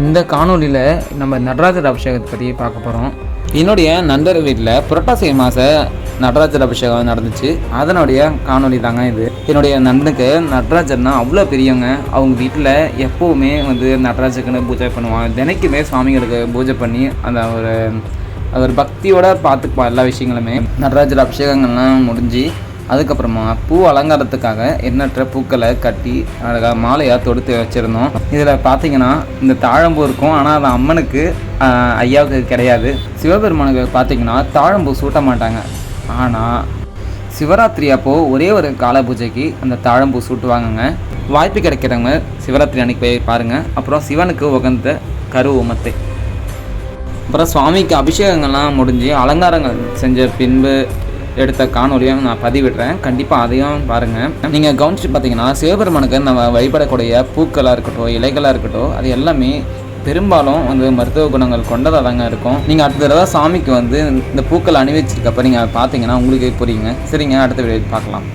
இந்த காணொளியில் நம்ம நடராஜர் அபிஷேகத்தை பற்றி பார்க்க போகிறோம் என்னுடைய நண்பர் வீட்டில் புரட்டாசி மாத நடராஜர் அபிஷேகம் நடந்துச்சு. அதனுடைய காணொளி தாங்க இது. என்னுடைய நண்பனுக்கு நடராஜர்னா அவ்வளோ பெரியவங்க அவங்க வீட்டில் எப்போவுமே வந்து நடராஜருக்குன்னு பூஜை பண்ணுவாங்க தினைக்குமே சுவாமிகளுக்கு பூஜை பண்ணி அந்த ஒரு ஒரு பக்தியோடு பார்த்துக்குப்பா எல்லா விஷயங்களுமே. நடராஜர் அபிஷேகங்கள்லாம் முடிஞ்சு அதுக்கப்புறமா பூ அலங்காரத்துக்காக எண்ணற்ற பூக்களை கட்டி அழகாக மாலையாக தொடுத்து வச்சுருந்தோம். இதில் பார்த்தீங்கன்னா இந்த தாழம்பூ இருக்கும். ஆனால் அது அம்மனுக்கு ஐயாவுக்கு கிடையாது. சிவபெருமானுக்கு பார்த்தீங்கன்னா தாழம்பூ சூட்ட மாட்டாங்க. ஆனால் சிவராத்திரி அப்போது ஒரே ஒரு கால பூஜைக்கு அந்த தாழம்பூ சூட்டுவாங்கங்க. வாய்ப்பு கிடைக்கிறவங்க சிவராத்திரி அன்னைக்கு போய் பாருங்கள் அப்புறம் சிவனுக்கு உகந்த கரு உமத்தை. அப்புறம் சுவாமிக்கு அபிஷேகங்கள்லாம் முடிஞ்சு அலங்காரங்கள் செஞ்ச பின்பு எடுத்த காணொலியும் நான் பதிவிடுறேன். கண்டிப்பாக அதையும் பாருங்கள் நீங்கள் கவனிச்சு பார்த்தீங்கன்னா சிவபெருமானுக்கு நம்ம வழிபடக்கூடிய பூக்களாக இருக்கட்டும் இலைகளாக இருக்கட்டும் அது எல்லாமே பெரும்பாலும் வந்து மருத்துவ குணங்கள் கொண்டதாக தாங்க இருக்கும். நீங்கள் அடுத்த தடவை சாமிக்கு வந்து இந்த பூக்கள் அணிவிச்சிருக்கப்ப நீங்கள் பார்த்தீங்கன்னா உங்களுக்கு புரியுங்க. சரிங்க அடுத்த வீடியோ பார்க்கலாம்.